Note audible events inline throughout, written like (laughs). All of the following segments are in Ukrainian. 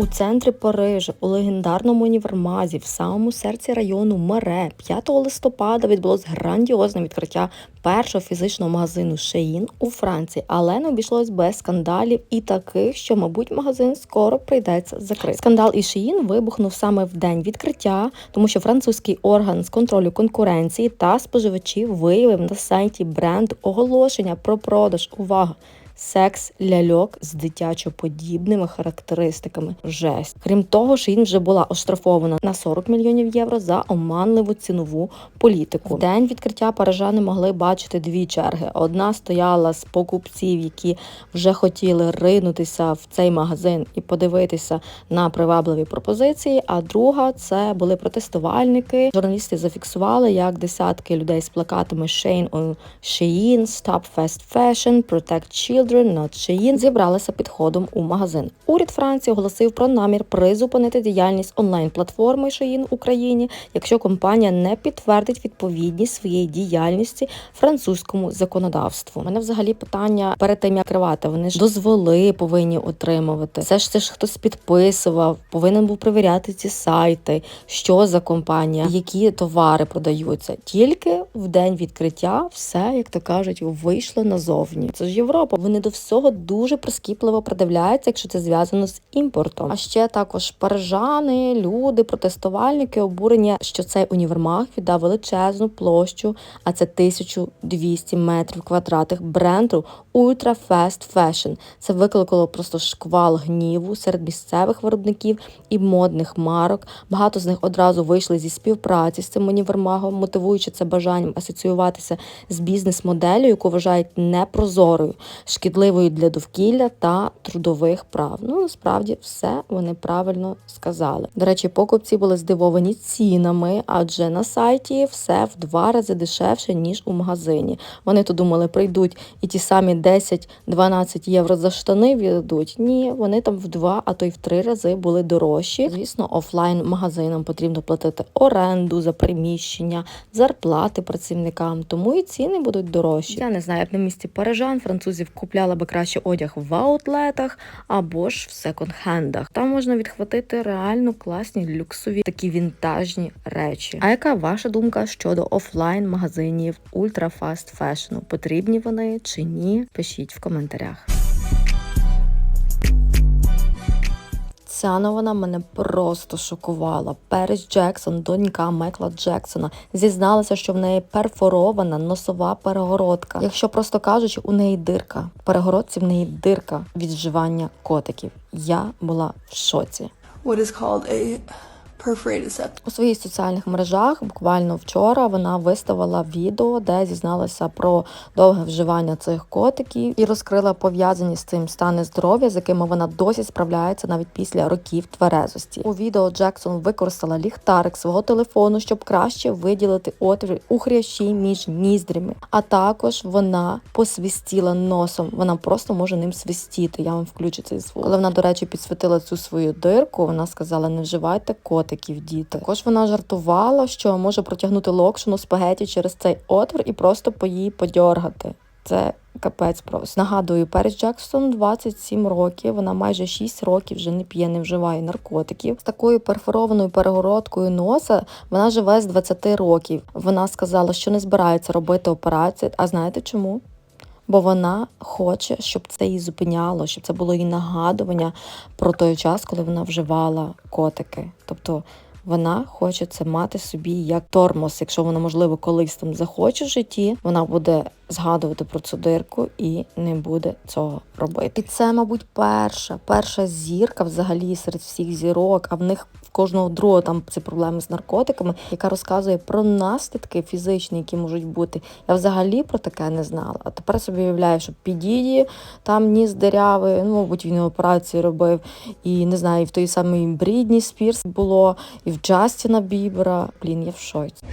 У центрі Парижа, у легендарному універмазі, в самому серці району Мере, 5 листопада відбулось грандіозне відкриття першого фізичного магазину Shein у Франції, але не обійшлось без скандалів і таких, що, мабуть, магазин скоро прийдеться закрити. Скандал із Shein вибухнув саме в день відкриття, тому що французький орган з контролю конкуренції та споживачів виявив на сайті бренду оголошення про продаж. Увага! Секс ляльок з дитячо-подібними характеристиками. Жесть. Крім того, Шін вже була оштрафована на 40 мільйонів євро за оманливу цінову політику. В день відкриття парижани могли бачити дві черги. Одна стояла з покупців, які вже хотіли ринутися в цей магазин і подивитися на привабливі пропозиції. А друга це були протестувальники. Журналісти зафіксували, як десятки людей з плакатами Shane on Shein, Stop Fast Fashion, Protect Children Children Not Shein зібралися під ходом у магазин. Уряд Франції оголосив про намір призупинити діяльність онлайн-платформи Shein в Україні, якщо компанія не підтвердить відповідність своєї діяльності французькому законодавству. У мене взагалі питання перед тим як кривати. Вони ж дозволи повинні отримувати. Це ж це ж хтось підписував, повинен був перевіряти ці сайти, що за компанія, які товари продаються. Тільки в день відкриття все, як то кажуть, вийшло назовні. Це ж Європа. Вони до всього дуже прискіпливо придивляються, якщо це зв'язано з імпортом. А ще також парижани, люди, протестувальники обурені, що цей універмаг віддав величезну площу, а це 1200 метрів квадратних бренду Ultra Fast Fashion. Це викликало просто шквал гніву серед місцевих виробників і модних марок. Багато з них одразу вийшли зі співпраці з цим універмагом, мотивуючи це бажанням асоціюватися з бізнес-моделлю, яку вважають непрозорою шкідливою для довкілля та трудових прав. Ну насправді все вони правильно сказали. До речі, покупці були здивовані цінами, адже на сайті все в два рази дешевше ніж у магазині. Вони то думали, прийдуть і ті самі 10-12 євро за штани віддадуть. Ні, вони там в два, а то й в три рази були дорожчі. Звісно, офлайн магазинам потрібно платити оренду за приміщення, зарплати працівникам, тому і ціни будуть дорожчі. Я не знаю, як на місці парижан, французів купляла би краще одяг в аутлетах або ж в секонд-хендах. Там можна відхватити реально класні люксові такі вінтажні речі. А яка ваша думка щодо офлайн магазинів ультрафаст фешну? Потрібні вони чи ні? Пишіть в коментарях. Ця новина мене просто шокувала. Перес Джексон, донька Майкла Джексона, зізналася, що в неї перфорована носова перегородка. Якщо просто кажучи, у неї дирка. В перегородці в неї дирка від вживання котиків. Я була в шоці. what is called a. У своїх соціальних мережах буквально вчора вона виставила відео, де зізналася про довге вживання цих котиків і розкрила пов'язані з цим стани здоров'я, з якими вона досі справляється навіть після років тверезості. У відео Джексон використала ліхтарик свого телефону, щоб краще виділити отвір у хрящі між ніздрями. А також вона посвістіла носом. Вона просто може ним свистіти. Я вам включу цей звук. Коли вона, до речі, підсвітила цю свою дирку, вона сказала: не вживайте котиків, діти. Також вона жартувала, що може протягнути локшину спагеті через цей отвір і просто по її подьоргати. Це капець просто. Нагадую, Перес Джексон 27 років. Вона майже 6 років вже не п'є, не вживає наркотиків. З такою перфорованою перегородкою носа вона живе з 20 років. Вона сказала, що не збирається робити операцію. А знаєте чому? Бо вона хоче, щоб це її зупиняло, щоб це було її нагадування про той час, коли вона вживала котики. Тобто вона хоче це мати собі як тормоз. Якщо вона, можливо, колись там захоче в житті, вона буде згадувати про цю дирку і не буде цього робити. І це, мабуть, перша, перша зірка взагалі серед всіх зірок, а в них в кожного другого там ці проблеми з наркотиками, яка розказує про наслідки фізичні, які можуть бути. Я взагалі про таке не знала. А тепер собі уявляю, що підіді там ніс дирявий, ну, мабуть, він операцію робив. І не знаю, і в той самій Брідні Спірс було, і в Джастіна Бібера. Блін, я в шоці.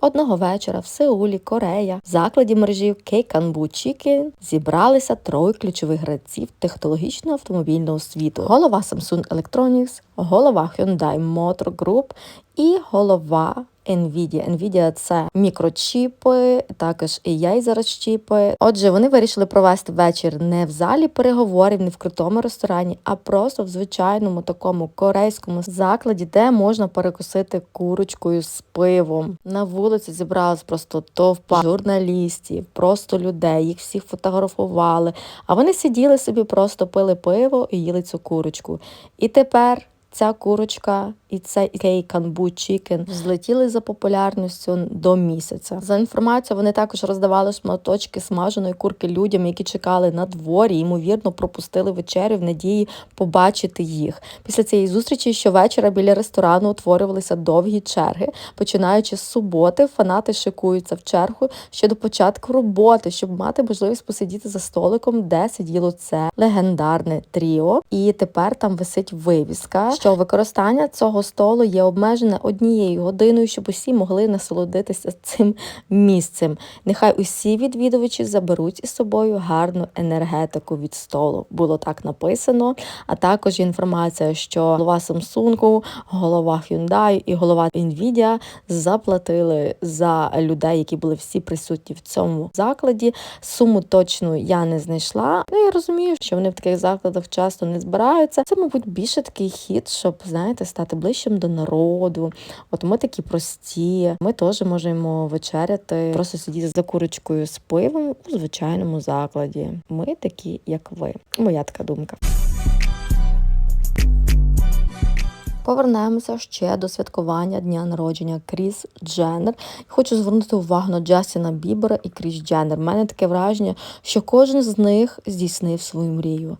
Одного вечора в Сеулі, Корея, в закладі мережі K-Kanbu зібралися троє ключових гравців технологічного автомобільного світу: голова Samsung Electronics, голова Hyundai Motor Group і голова Nvidia. Nvidia – це мікрочіпи, також AI зараз чіпи. Отже, вони вирішили провести вечір не в залі переговорів, не в крутому ресторані, а просто в звичайному такому корейському закладі, де можна перекусити курочкою з пивом. На вулиці зібралась просто товпа журналістів, просто людей. Їх всіх фотографували. А вони сиділи собі, просто пили пиво і їли цю курочку. І тепер ця курочка і цей кей канбу чікен злетіли за популярністю до місяця. За інформацією, вони також роздавали шматочки смаженої курки людям, які чекали на дворі, ймовірно, пропустили вечерю в надії побачити їх. Після цієї зустрічі щовечора біля ресторану утворювалися довгі черги. Починаючи з суботи, фанати шикуються в чергу ще до початку роботи, щоб мати можливість посидіти за столиком, де сиділо це легендарне тріо. І тепер там висить вивіска, що використання цього столу є обмежене однією годиною, щоб усі могли насолодитися цим місцем. Нехай усі відвідувачі заберуть із собою гарну енергетику від столу. Було так написано. А також інформація, що голова Samsung, голова Hyundai і голова Nvidia заплатили за людей, які були всі присутні в цьому закладі. Суму точну я не знайшла. Ну я розумію, що вони в таких закладах часто не збираються. Це, мабуть, більше такий хід, щоб знаєте, стати ближчим до народу. От ми такі прості. Ми теж можемо вечеряти, просто сидіти за курочкою з пивом у звичайному закладі. Ми такі, як ви. Моя така думка. Повернемося ще до святкування дня народження Кріс Дженнер. Хочу звернути увагу на Джастіна Бібера і Кріс Дженнер. У мене таке враження, що кожен з них здійснив свою мрію.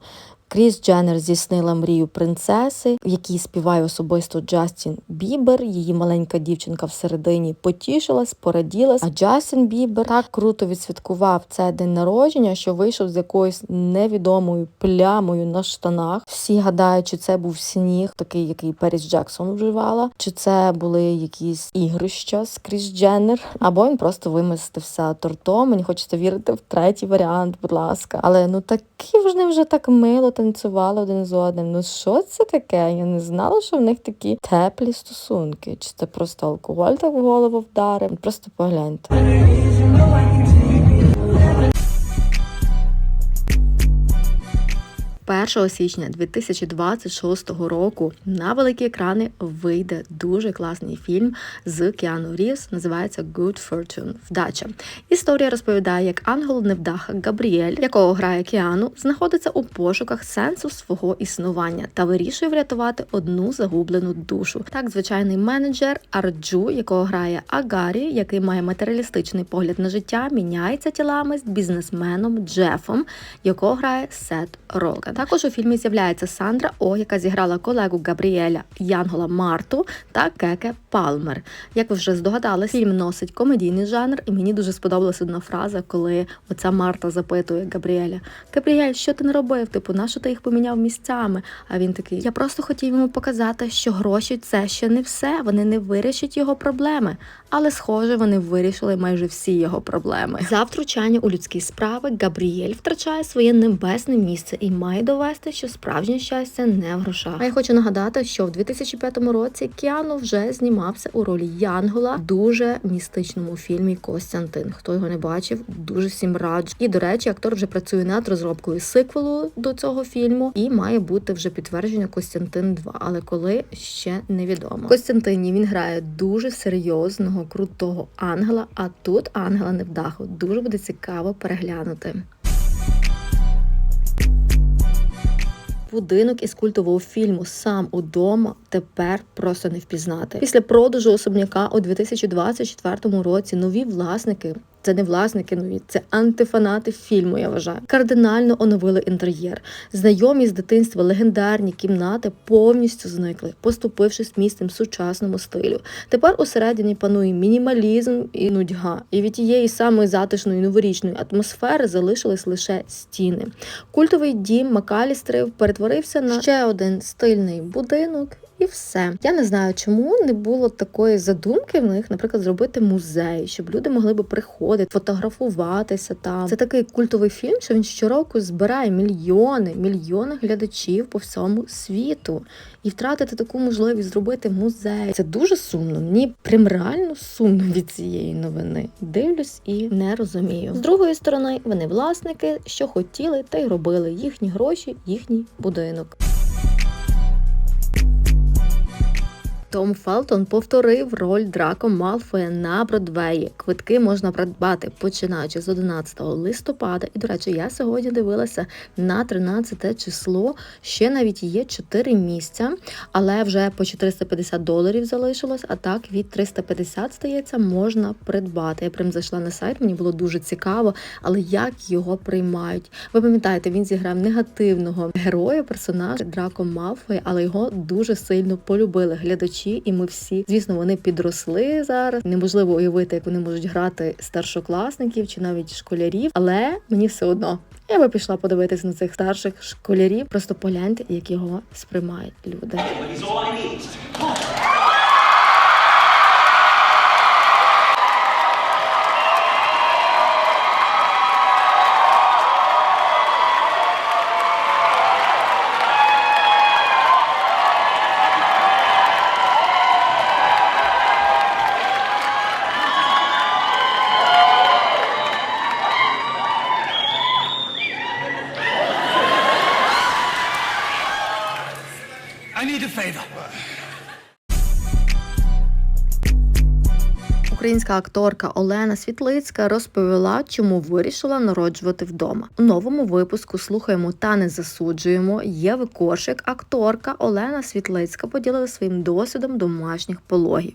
Кріс Дженнер здійснила мрію принцеси, в якій співає особисто Джастін Бібер. Її маленька дівчинка всередині потішилась, пораділась. А Джастін Бібер так круто відсвяткував цей день народження, що вийшов з якоюсь невідомою плямою на штанах. Всі гадають, чи це був сніг, такий, який Періс Джексон вживала, чи це були якісь ігрища з Кріс Дженнер, або він просто вимістився тортом. Мені хочеться вірити в третій варіант, будь ласка. Але ну такі ж вони вже так мило танцювали один з одним. Ну що це таке? Я не знала, що в них такі теплі стосунки. Чи це просто алкоголь так в голову вдарив? Просто погляньте. 1 січня 2026 року на великі екрани вийде дуже класний фільм з Кіану Рівз, називається Good Fortune – Вдача. Історія розповідає, як ангел невдаха Габріель, якого грає Кіану, знаходиться у пошуках сенсу свого існування та вирішує врятувати одну загублену душу. Так, звичайний менеджер Арджу, якого грає Агарі, який має матеріалістичний погляд на життя, міняється тілами з бізнесменом Джефом, якого грає Сет Роген. Також у фільмі з'являється Сандра О, яка зіграла колегу Габріеля Янгола Марту та Кеке Палмер. Як ви вже здогадались, фільм носить комедійний жанр, і мені дуже сподобалася одна фраза, коли оця Марта запитує Габріеля: Габріель, що ти не робив? Типу, нащо ти їх поміняв місцями? А він такий: Я просто хотів йому показати, що гроші це ще не все. Вони не вирішать його проблеми. Але, схоже, вони вирішили майже всі його проблеми. За втручання у людські справи Габріель втрачає своє небесне місце і має довести, що справжнє щастя не в грошах. А я хочу нагадати, що в 2005 році Кіану вже знімався у ролі Янгола в дуже містичному фільмі Костянтин. Хто його не бачив, дуже всім раджу. І до речі, актор вже працює над розробкою сиквелу до цього фільму, і має бути вже підтвердження Костянтин 2, але коли ще невідомо. Костянтині він грає дуже серйозного, крутого ангела. А тут ангела невдаху. Дуже буде цікаво переглянути. Будинок із культового фільму Сам удома тепер просто не впізнати. Після продажу особняка у 2024 році нові власники. Це не власники нові, це антифанати фільму. Я вважаю. Кардинально оновили інтер'єр. Знайомі з дитинства легендарні кімнати повністю зникли, поступившись місцем сучасному стилю. Тепер усередині панує мінімалізм і нудьга. І від тієї самої затишної новорічної атмосфери залишились лише стіни. Культовий дім Макалістрів перетворився на ще один стильний будинок і все. Я не знаю, чому не було такої задумки в них, наприклад, зробити музей, щоб люди могли би приходити, фотографуватися там. Це такий культовий фільм, що він щороку збирає мільйони, мільйони глядачів по всьому світу. І втратити таку можливість зробити музей. Це дуже сумно. Мені прям реально сумно від цієї новини. Дивлюсь і не розумію. З другої сторони, вони власники, що хотіли, та й робили їхні гроші, їхній будинок. Том Фелтон повторив роль Драко Малфоя на Бродвеї. Квитки можна придбати починаючи з 11 листопада. І, до речі, я сьогодні дивилася на 13 число. Ще навіть є 4 місця, але вже по 450 доларів залишилось. А так від 350, здається, можна придбати. Я прям зайшла на сайт, мені було дуже цікаво, але як його приймають. Ви пам'ятаєте, він зіграв негативного героя, персонажа Драко Малфоя, але його дуже сильно полюбили глядачі, і ми всі, звісно, вони підросли зараз. Неможливо уявити, як вони можуть грати старшокласників чи навіть школярів, але мені все одно. Я би пішла подивитись на цих старших школярів. Просто погляньте, як його сприймають люди. Українська акторка Олена Світлицька розповіла, чому вирішила народжувати вдома. У новому випуску слухаємо та не засуджуємо. Єви Коршик, акторка Олена Світлицька поділила своїм досвідом домашніх пологів.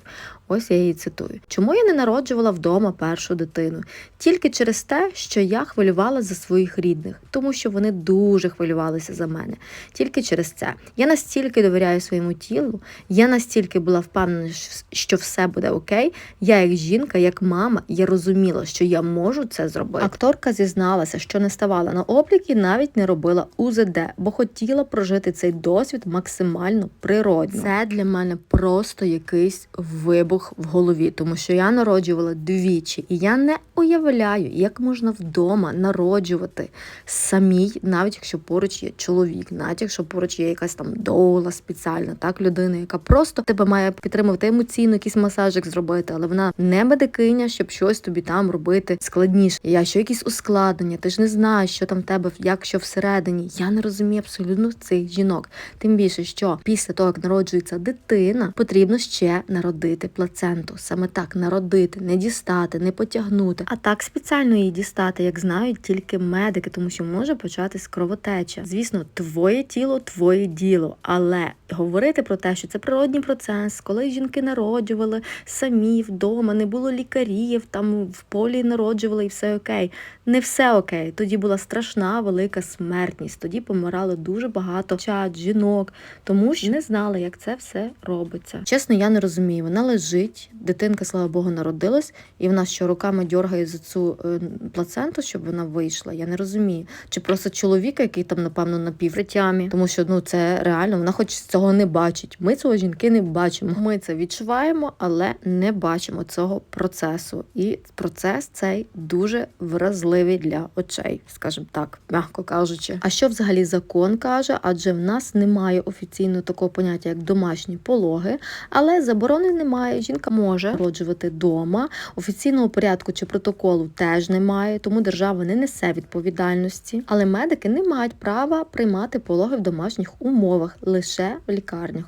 Ось я її цитую: чому я не народжувала вдома першу дитину? Тільки через те, що я хвилювала за своїх рідних, тому що вони дуже хвилювалися за мене. Тільки через це я настільки довіряю своєму тілу, я настільки була впевнена, що все буде окей. Я, як жінка, як мама, я розуміла, що я можу це зробити. Акторка зізналася, що не ставала на облік і навіть не робила УЗД, бо хотіла прожити цей досвід максимально природно. Це для мене просто якийсь вибух в голові, тому що я народжувала двічі, і я не уявляю, як можна вдома народжувати самій, навіть якщо поруч є чоловік, навіть якщо поруч є якась там доула спеціальна, так людина, яка просто тебе має підтримувати емоційно, якийсь масажик зробити, але вона не медикиня, щоб щось тобі там робити складніше. Я що якісь ускладнення, ти ж не знаєш, що там в тебе, як що всередині. Я не розумію абсолютно цих жінок. Тим більше, що після того, як народжується дитина, потрібно ще народити плаценту. Саме так народити, не дістати, не потягнути, а так спеціально її дістати, як знають тільки медики, тому що може початись кровотеча. Звісно, твоє тіло, твоє діло, але говорити про те, що це природній процес, коли жінки народжували самі вдома, не було лікарів, там в полі народжували і все окей. Не все окей. Тоді була страшна велика смертність. Тоді помирало дуже багато чат, жінок, тому що не знали, як це все робиться. Чесно, я не розумію. Вона лежить, дитинка, слава Богу, народилась, і вона що руками дьоргає за цю е, плаценту, щоб вона вийшла. Я не розумію. Чи просто чоловіка, який там, напевно, на півритямі, тому що ну це реально вона хоч цього не бачить. Ми цього жінки не бачимо. Ми це відчуваємо, але не бачимо цього процесу. І процес цей дуже вразливий для очей, скажімо так, м'яко кажучи. А що взагалі закон каже? Адже в нас немає офіційно такого поняття, як домашні пологи, але заборони немає. Жінка може народжувати вдома. Офіційного порядку чи протоколу теж немає, тому держава не несе відповідальності. Але медики не мають права приймати пологи в домашніх умовах лише в лікарнях.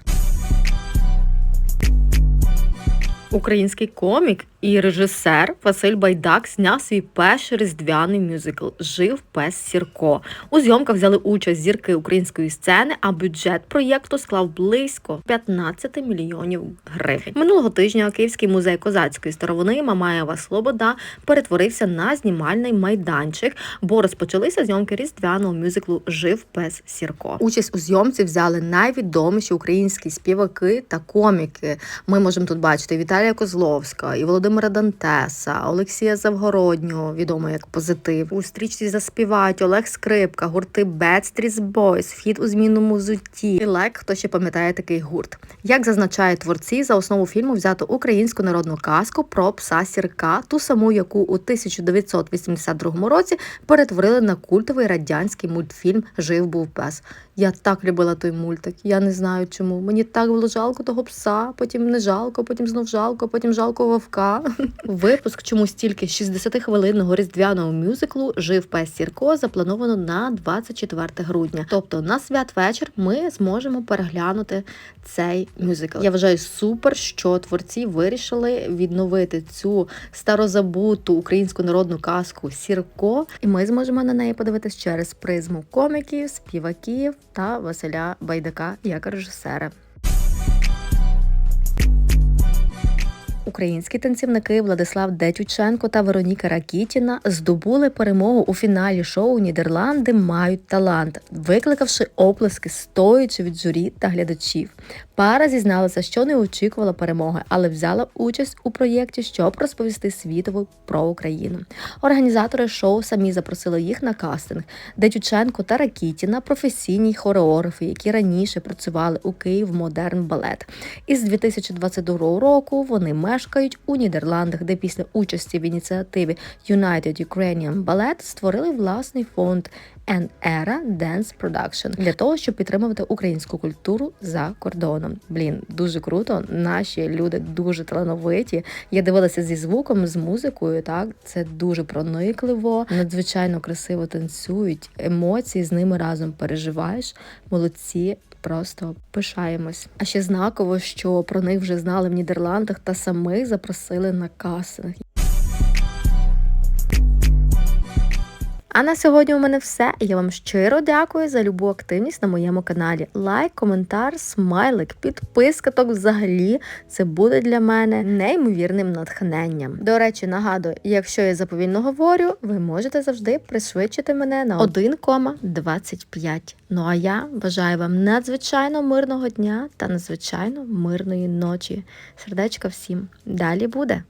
Український комік і режисер Василь Байдак зняв свій перший різдвяний мюзикл Жив пес Сірко. У зйомках взяли участь зірки української сцени, а бюджет проєкту склав близько 15 мільйонів гривень. Минулого тижня Київський музей козацької старовини Мамаєва Слобода перетворився на знімальний майданчик, бо розпочалися зйомки різдвяного мюзиклу Жив пес Сірко. Участь у зйомці взяли найвідоміші українські співаки та коміки. Ми можемо тут бачити Віталія Козловська і Володимира Володимира Дантеса, Олексія Завгороднього, відомо як позитив. У стрічці заспівають Олег Скрипка, гурти Backstreet Boys, вхід у змінному зутті. І лайк, хто ще пам'ятає такий гурт. Як зазначають творці, за основу фільму взято українську народну казку про пса сірка, ту саму, яку у 1982 році перетворили на культовий радянський мультфільм Жив був пес. Я так любила той мультик. Я не знаю чому. Мені так було жалко того пса, потім не жалко, потім знов жалко, потім жалко вовка. (laughs) Випуск чомусь тільки 60-хвилинного різдвяного мюзиклу Жив пес Сірко заплановано на 24 грудня. Тобто на святвечір ми зможемо переглянути цей мюзикл. Я вважаю супер, що творці вирішили відновити цю старозабуту українську народну казку Сірко, і ми зможемо на неї подивитись через призму коміків, співаків та Василя Байдака як режисера. Українські танцівники Владислав Детюченко та Вероніка Ракітіна здобули перемогу у фіналі шоу Нідерланди мають талант, викликавши оплески стоячи від журі та глядачів. Пара зізналася, що не очікувала перемоги, але взяла участь у проєкті, щоб розповісти світову про Україну. Організатори шоу самі запросили їх на кастинг. Детюченко та Ракітіна професійні хореографи, які раніше працювали у Київ Модерн Балет. Із 2022 року вони мешкають у Нідерландах, де після участі в ініціативі United Ukrainian Ballet створили власний фонд An Era Dance Production для того, щоб підтримувати українську культуру за кордоном. Блін, дуже круто. Наші люди дуже талановиті. Я дивилася зі звуком, з музикою. Так, це дуже проникливо, надзвичайно красиво танцюють. Емоції з ними разом переживаєш. Молодці. Просто пишаємось. А ще знаково, що про них вже знали в Нідерландах та самих запросили на кастинг. А на сьогодні у мене все. Я вам щиро дякую за любу активність на моєму каналі. Лайк, коментар, смайлик, підписка. Так взагалі це буде для мене неймовірним натхненням. До речі, нагадую, якщо я заповільно говорю, ви можете завжди пришвидшити мене на 1,25. Ну а я бажаю вам надзвичайно мирного дня та надзвичайно мирної ночі. Сердечка всім. Далі буде.